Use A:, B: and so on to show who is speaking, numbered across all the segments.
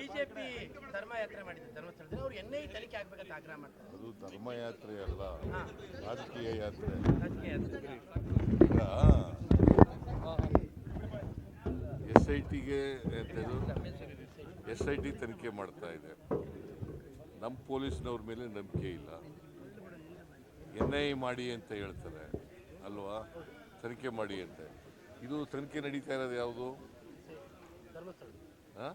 A: BJP ಧರ್ಮ ಯಾತ್ರೆ ಮಾಡಿದ್ರು ಧರ್ಮಸ್ಥಳದಲ್ಲಿ. ಅವ್ರು ಎನ್ ಐ ತನಿಖೆ ಆಗ್ಬೇಕಂತ ಆಗ್ರಹ ಮಾಡ್ತಾರೆ.
B: ಅದು ಧರ್ಮಯಾತ್ರೆ ಅಲ್ಲ ರಾಜಕೀಯ ಯಾತ್ರೆ.
A: ರಾಜಕೀಯ ಯಾತ್ರೆ.
B: ಎಸ್ ಐ ಟಿಗೆ ಎಸ್ ಐ ಟಿ ತನಿಖೆ ಮಾಡ್ತಾ ಇದೆ. ನಮ್ಮ ಪೊಲೀಸ್ನವ್ರ ಮೇಲೆ ನಂಬಿಕೆ ಇಲ್ಲ. ಎನ್ ಐ ಮಾಡಿ ಅಂತ ಹೇಳ್ತಾರೆ. ಅಲ್ವಾ? ತನಿಖೆ ಮಾಡಿ ಅಂತ. ಇದು ತನಿಖೆ ನಡೀತಾ ಇರೋದು ಯಾವುದು? ಹಾಂ?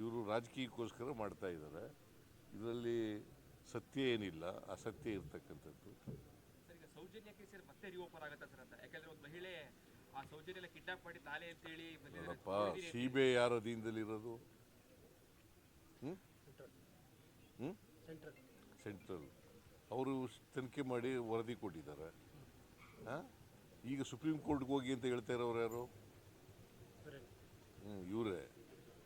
B: ಇವರು ರಾಜಕೀಯಕ್ಕೋಸ್ಕರ ಮಾಡ್ತಾ ಇದ್ದಾರೆ. ಇದರಲ್ಲಿ ಸತ್ಯ ಏನಿಲ್ಲ ಅಸತ್ಯ ಇರ್ತಕ್ಕಂಥದ್ದು.
C: ಸರ್ ಈಗ ಸೌಜನ್ಯ ಕೇಸ್ ಮತ್ತೆ ರಿಓಪನ್ ಆಗತ್ತಾ ಸರ್ ಅಂತ? ಯಾಕಂದ್ರೆ ಒಂದು ಮಹಿಳೆ ಆ ಸೌಜನ್ಯ ಎಲ್ಲ ಕಿಡ್ನಾಪ್ ಮಾಡಿ ತಾಲೆ ಅಂತ ಹೇಳಿ ಬಂದಿದ್ದಾರೆ.
B: ನೋಡಪ್ಪ ಸಿ ಬಿ ಐ ಯಾರ ಅಧೀನದಲ್ಲಿರೋದು ಹ್ಞೂ
A: ಸೆಂಟ್ರಲ್.
B: ಅವರು ತನಿಖೆ ಮಾಡಿ ವರದಿ ಕೊಟ್ಟಿದ್ದಾರೆ. ಹಾಂ? ಈಗ ಸುಪ್ರೀಂ ಕೋರ್ಟ್ಗೆ ಹೋಗಿ ಅಂತ ಹೇಳ್ತಾ ಇರೋರು ಯಾರು? ಹ್ಞೂ ಇವರೇ.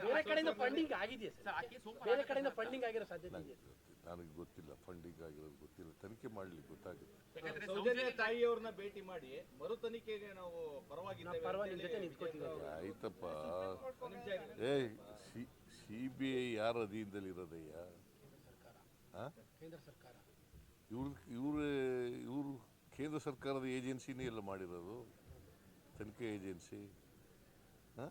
A: ಬೇರೆ ಕಡೆಯಿಂದ ಫಂಡಿಂಗ್ ಆಗಿದೆಯಾ
C: ಸರ್,
A: ಬೇರೆ ಕಡೆಯಿಂದ ಫಂಡಿಂಗ್ ಆಗಿರೋ ಸಾಧ್ಯತೆ ಇದೆ
B: ನನಗೆ ಗೊತ್ತಿಲ್ಲ ಫಂಡಿಂಗ್ ಆಗಿರೋದು ಗೊತ್ತಿಲ್ಲ ತನಿಖೆ ಮಾಡ್ಲಿಕ್ಕೆ ಗೊತ್ತಾಗುತ್ತೆ.
C: ಯಾಕಂದ್ರೆ
D: ಸೌಜನ್ಯ ತಾಯಿಯವ್ರನ್ನ ಭೇಟಿ ಮಾಡಿ ಮರು ತನಿಖೆಗೆ ನಾವು ಪರವಾಗಿದ್ದೇವೆ.
B: ಆಯ್ತಪ್ಪ. A C C B I ಯಾರ ಅಧೀನದಲ್ಲಿ ಇರೋದಯ್ಯ?
A: ಕೇಂದ್ರ ಸರ್ಕಾರ.
B: ಇವ್ರು ಇವ್ರು ಇವರು ಕೇಂದ್ರ ಸರ್ಕಾರದ ಏಜೆನ್ಸಿನೇ ಎಲ್ಲ ಮಾಡಿರೋದು? ತನಿಖೆ ಏಜೆನ್ಸಿ? ಹಾಂ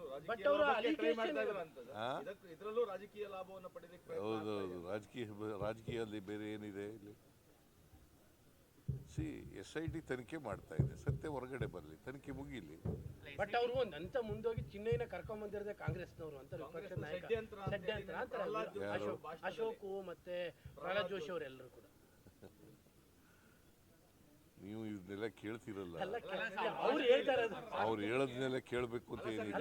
A: But
D: ರಾಜಕೀಯ
A: ಅವ್ರ
D: ಲಾಭಕ್ಕೆ try
A: allegation
D: ಮಾಡ್ತಾ ಇದಾರೆ ಅಂತ ಇದ್ರಲ್ಲೂ ರಾಜಕೀಯ ಲಾಭವನ್ನು ಪಡೆಯಲಿಕ್ಕೆ ಪ್ರಯತ್ನ ಮಾಡ್ತಾ
B: ಹೌದೌದು.
D: ಇದ್ದಾರೆ.
B: ರಾಜಕೀಯ ರಾಜಕೀಯದಲ್ಲಿ ಬೇರೆ ಏನಿದೆ ಇಲ್ಲಿ? ಸಿ ಎಸ್ ಐ ಟಿ ತನಿಖೆ ಮಾಡ್ತಾ ಇದೆ. ಸತ್ಯ ಹೊರಗಡೆ ಬರಲಿ. ತನಿಖೆ ಮುಗಿಲಿ.
A: ಬಟ್ ಅವರು ಒಂದು ಹಂತ ಮುಂದೋಗಿ ಚಿನ್ನೈನ ಕರ್ಕೊಂಡ್ ಬಂದಿರೋದೇ ಕಾಂಗ್ರೆಸ್ನವರು ಅಂತ ವಿಪಕ್ಷ ನಾಯಕ
D: ಷಡ್ಯಂತ್ರ ಅಂತ
A: ಅಂತಾರೆ ಅಶೋಕ್. ಅಶೋಕು ಮತ್ತೆ ಪ್ರಹ್ಲಾದ್ ಜೋಶಿ ಅವರೆಲ್ಲರೂ ಕೂಡ.
B: ನೀವು ಇದನ್ನೆಲ್ಲ ಕೇಳ್ತಿರಲ್ಲ.
A: ಅವ್ರು ಹೇಳದ್ನೆಲ್ಲ ಕೇಳ್ಬೇಕು
B: ಅವ್ರು ಹೇಳೋದನ್ನೆಲ್ಲ ಕೇಳಬೇಕು ಅಂತ ಏನಿಲ್ಲ.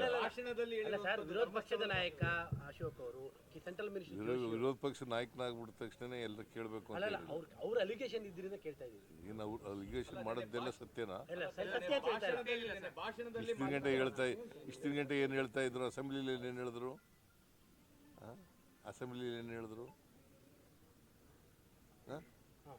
A: ಅಲ್ಲ ಸರ್ ವಿರೋಧ ಪಕ್ಷದ ನಾಯಕ ಅಶೋಕ್ ಅವರು ಸೆಂಟ್ರಲ್ ಮಿನಿಸ್ಟರ್
B: ವಿರೋಧ ವಿರೋಧ ಪಕ್ಷ ನಾಯಕನಾಗ್ಬಿಟ್ಟ ತಕ್ಷಣ ಎಲ್ಲ ಕೇಳಬೇಕು ಅಂತ
A: ಅಲ್ಲ
B: ಏನಿಲ್ಲ
A: ಅವ್ರ ಅವ್ರ ಅಲಿಗೇಷನ್ ಇದ್ರಿಂದ ಕೇಳ್ತಾ ಇದ್ದೀವಿ.
B: ಏನು ಅವ್ರು ಅಲಿಗೇಷನ್ ಮಾಡೋದೆಲ್ಲ ಸತ್ಯನಾ?
A: ಇಲ್ಲ ಸರ್, ಸತ್ಯ ಅಂತ ಹೇಳ್ತಾ ಇರೋದು.
D: ಭಾಷಣದಲ್ಲಿ ಭಾಷಣದಲ್ಲಿ
B: ಇಷ್ಟಿನ ಗಂಟೆ ಹೇಳ್ತಾ ಇಷ್ಟಿನ ಗಂಟೆ ಏನು ಹೇಳ್ತಾ ಇದ್ರು? ಅಸೆಂಬ್ಲಿಲಿ ಏನು ಹೇಳಿದ್ರು? ಅಸೆಂಬ್ಲಿಲಿ ಏನು ಹೇಳಿದ್ರು ಹಾಂ
A: ಹಾಂ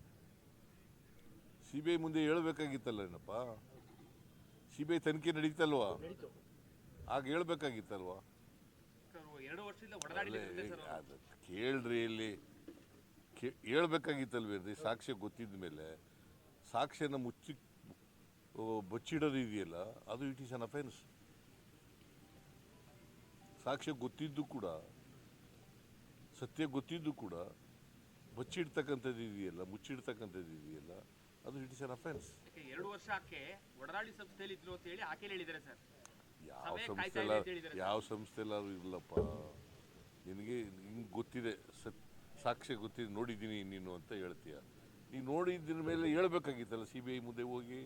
B: ಸಿ ಬಿ ಐ ಮುಂದೆ ಹೇಳಬೇಕಾಗಿತ್ತಲ್ಲ ಏನಪ್ಪ? ಸಿ ಬಿ ಐ ತನಿಖೆ ನಡೀತಲ್ವಾ?
A: ನಡೀತು.
B: ಆಗ ಹೇಳ್ಬೇಕಾಗಿತ್ತಲ್ವಾ? ಅದು ಕೇಳ್ರಿ ಇಲ್ಲಿ. ಕೇ- ಹೇಳ್ಬೇಕಾಗಿತ್ತಲ್ವೇನ್ರಿ ಸಾಕ್ಷ್ಯ ಗೊತ್ತಿದ್ದ ಮೇಲೆ. ಸಾಕ್ಷ್ಯನ ಮುಚ್ಚಿ ಬಚ್ಚಿಡೋದು ಇದೆಯಲ್ಲ ಅದು ಇಟ್ ಈಸ್ ಅನ್ ಅಫೆನ್ಸ್. ಸಾಕ್ಷ್ಯ ಗೊತ್ತಿದ್ದು ಕೂಡ ಸತ್ಯ ಗೊತ್ತಿದ್ದು ಕೂಡ ಬಚ್ಚಿಡ್ತಕ್ಕಂಥದ್ದು ಇದೆಯಲ್ಲ ಮುಚ್ಚಿಡ್ತಕ್ಕಂಥದ್ದು ಇದೆಯಲ್ಲ ಅದು ಇಟ್ ಇಸ್ ಅನ್ ಅಫೆನ್ಸ್
C: ಎರಡು ವರ್ಷ ಆಕೆ ಸಂಸ್ಥೆಯಲ್ಲಿ ಇದ್ರು ಅಂತ ಹೇಳಿ ಆಕೆ ಹೇಳಿದ್ದಾರೆ ಸರ್.
B: ಯಾವ ಸಂಸ್ಥೆ ಯಾವ ಸಂಸ್ಥೆಲ್ಲಾದ್ರೂ ಇರಲಪ್ಪ. ನಿನಗೆ ಹಿಂಗೆ ಗೊತ್ತಿದೆ. ಸತ್ ಸಾಕ್ಷಿ ಗೊತ್ತಿದೆ. ನೋಡಿದ್ದೀನಿ ನೀನು ಅಂತ ಹೇಳ್ತೀಯ. ನೀನು ನೋಡಿದ್ದಿನ ಮೇಲೆ ಹೇಳ್ಬೇಕಾಗಿತ್ತಲ್ಲ ಸಿ ಬಿ ಐ ಮುಂದೆ ಹೋಗಿ?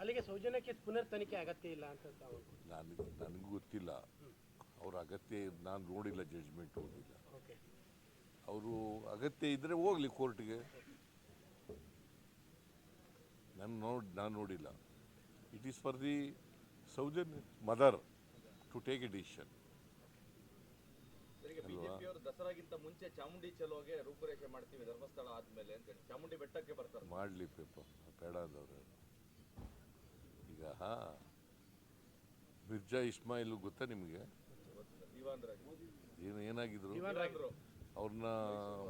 A: ಅಲ್ಲಿಗೆ ಸೌಜನ್ಯಕ್ಕೆ ಪುನರ್ ತನಿಖೆ ಅಗತ್ಯ ಇಲ್ಲ ಅಂತ
B: ನನಗೆ ನನಗೂ ಗೊತ್ತಿಲ್ಲ. ಅವ್ರ ಅಗತ್ಯ ನಾನು ನೋಡಿಲ್ಲ ಜಡ್ಜ್ಮೆಂಟ್ ಓದಿಲ್ಲ
A: ಓಕೆ
B: ಅವರು ಅಗತ್ಯ ಇದ್ದರೆ ಹೋಗಲಿ ಕೋರ್ಟ್ಗೆ ನಾನು ನೋಡಿ ನಾನು ನೋಡಿಲ್ಲ. It is for the Sowjanya mother to take a decision
D: ದಸರಾಗಿಂತ ಮುಂಚೆ ಚಾಮುಂಡಿ ಚಲೋಗೆ ರೂಪುರೇಷೆ ಮಾಡ್ತೀವಿ ಧರ್ಮಸ್ಥಳ ಆದ್ಮೇಲೆ ಅಂತ ಚಾಮುಂಡಿ ಬೆಟ್ಟಕ್ಕೆ ಬರ್ತಾರೆ.
B: ಮಾಡಲಿ ಪೇಪ ಬೇಡ ಅಂದವ್ರೆ ಈಗ ಮಿರ್ಜಾ ಇಸ್ಮಾಯಿಲ್ ಗೊತ್ತಾ ನಿಮಗೆ? ಏನು ಏನಾಗಿದ್ರು? ಅವ್ರನ್ನ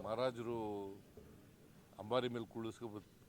B: ಮಹಾರಾಜರು ಅಂಬಾರಿ ಮೇಲೆ ಕುಳಿಸ್ಕೊ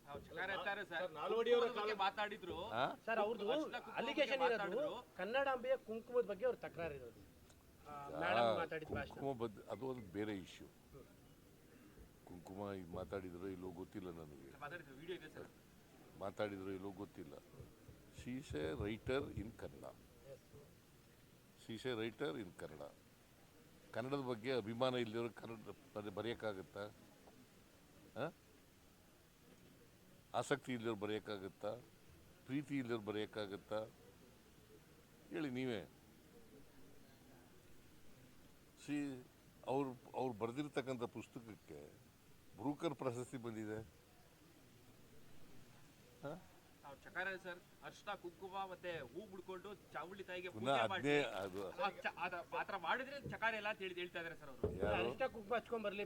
C: ಸರ್
D: ಸರ್, ನಾಲ್ವಡಿಯವರ
C: ಕುಂಕುಮದ ಬಗ್ಗೆ ಮಾತಾಡಿದ್ರು?
A: ಸರ್ ಅವ್ರದ್ದು ಅಲಿಗೇಷನ್ ಇರೋದು. ಕನ್ನಡಾಂಬೆಯ ಕುಂಕುಮದ ಬಗ್ಗೆ ಅವ್ರ ತಕರಾರು ಇರೋದು.
B: ಕುಂಕುಮ ಬದ್ ಅದು ಒಂದು ಬೇರೆ ಇಶ್ಯೂ ಕುಂಕುಮ ಇದು ಮಾತಾಡಿದ್ರು ಇಲ್ಲೋ ಗೊತ್ತಿಲ್ಲ ನನಗೆ.
C: ಮಾತಾಡಿದ್ರು ವಿಡಿಯೋ ಇದೆ ಸರ್.
B: ಮಾತಾಡಿದ್ರು ಇಲ್ಲೋ ಗೊತ್ತಿಲ್ಲ. She's a writer in Kannada. She's a writer in Kannada. ಕನ್ನಡದ ಬಗ್ಗೆ ಅಭಿಮಾನ ಇಲ್ಲದಿರೋ ಕನ್ನಡ ಬರೆ- ಬರೆಯೋಕ್ಕಾಗತ್ತಾ? ಆ? ಆಸಕ್ತಿ ಇಲ್ಲದ್ರು ಬರೆಯೋಕ್ಕಾಗುತ್ತಾ? ಪ್ರೀತಿ ಇಲ್ಲದ್ರು ಬರೆಯೋಕ್ಕಾಗುತ್ತಾ? ಹೇಳಿ ನೀವೇ. ಸಿ ಅವರು ಅವ್ರು ಬರೆದಿರ್ತಕ್ಕಂಥ ಪುಸ್ತಕಕ್ಕೆ ಬ್ರೂಕರ್ ಪ್ರಶಸ್ತಿ ಬಂದಿದೆ. ಹಾಂ?
C: ಅವ್ರು ಚಕಾರ ಸರ್ ಅರ್ಶಿನ ಕುಂಕುಮ ಮತ್ತೆ ಹೂ ಬಿಡ್ಕೊಂಡು ಚಾವುಳ್ಳಿ ತಾಯಿಗೆ ಪಾತ್ರ
B: ಅದು.
C: ಅದ- ಮಾಡಿದ್ರೆ ಚಕಾರ ಎಲ್ಲ ಅಂತ ಹೇಳಿ ಹೇಳ್ತಾ ಇದಾರೆ ಸರ್ ಅವರು.
A: ಅರಿಷ್ಟ ಕುಂಕುಮ ಹಚ್ಕೊಂಡ್ ಬರ್ಲಿ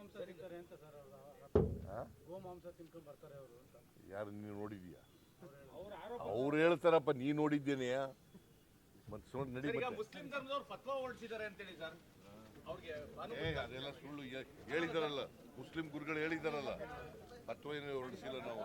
B: ಯಾರು ನೀನು ನೋಡಿದ್ಯಾ?
A: ಅವ್ರ
B: ಹೇಳ್ತಾರಪ್ಪ ನೀ ನೋಡಿದ್ದೇನೆಯಾ ಮತ್ತೆ ನೋಡಿ ನಡಿ.
D: ಮುಸ್ಲಿಂ ಧರ್ಮದವ್ರು ಫತ್ವಾ ಹೊರಡಿಸಿದ್ದಾರೆ ಅಂತೇಳಿ ಸರ್. ಅವ್ರಿಗೆ
B: ಏ ಅದೆಲ್ಲ ಸುಳ್ಳು ಹೇಳಿದಾರಲ್ಲ. ಮುಸ್ಲಿಂ ಗುರುಗಳು ಹೇಳಿದಾರಲ್ಲ. ಅಥವಾ ಏನು ಹೊರಡಿಸಿಲ್ಲ ನಾವು.